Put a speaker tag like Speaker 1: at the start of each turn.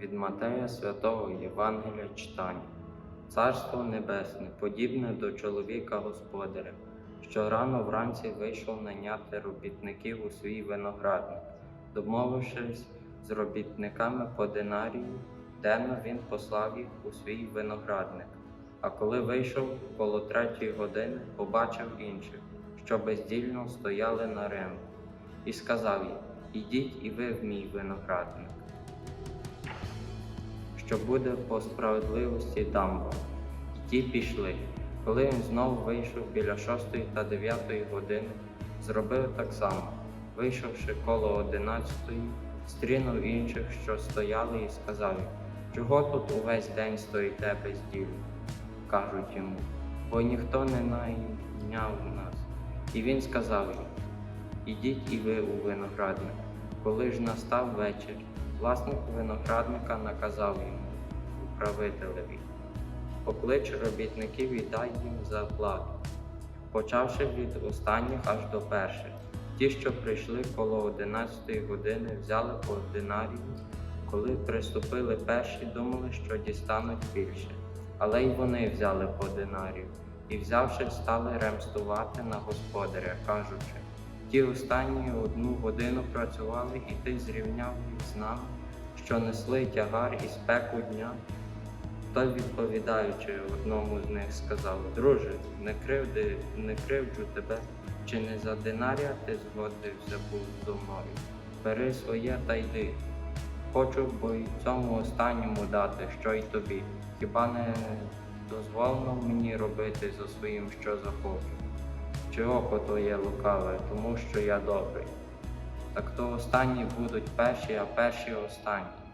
Speaker 1: Від Матея Святого Євангелія читання. Царство Небесне, подібне до чоловіка господаря, що рано вранці вийшов наняти робітників у свій виноградник. Домовившись з робітниками по динарію, денно він послав їх у свій виноградник. А коли вийшов коло третьої години, побачив інших, що бездільно стояли на ринку, і сказав їм: Ідіть і ви в мій виноградник що буде по справедливості дам. І ті пішли. Коли він знову вийшов біля шостої та дев'ятої години, зробив так само. Вийшовши коло одинадцятої, стрінув інших, що стояли, і сказав їм, чого тут увесь день стоїте без безділі? Кажуть йому, бо ніхто не найняв нас. І він сказав їм, ідіть і ви у виноградник. Коли ж настав вечір, власник виноградника наказав йому, управителеві, поклич робітників і дай їм зарплату, почавши від останніх аж до перших. Ті, що прийшли коло одинадцятої години, взяли по динарію. Коли приступили перші, думали, що дістануть більше. Але й вони взяли по динарію і, взявши, стали ремстувати на господаря, кажучи, ті останні одну годину працювали, і ти зрівняв їх з нами, що несли тягар і спеку дня. Той, відповідаючи одному з них, сказав: Друже, не кривди, не кривджу тебе, чи не за динарія ти згодився був зо мною? Бери своє та йди. Хочу бо й цьому останньому дати, що й тобі. Хіба не дозволено мені робити за своїм, що захочу? Чи око твоє лукаве, тому що я добрий? Так то останні будуть перші, а перші останні.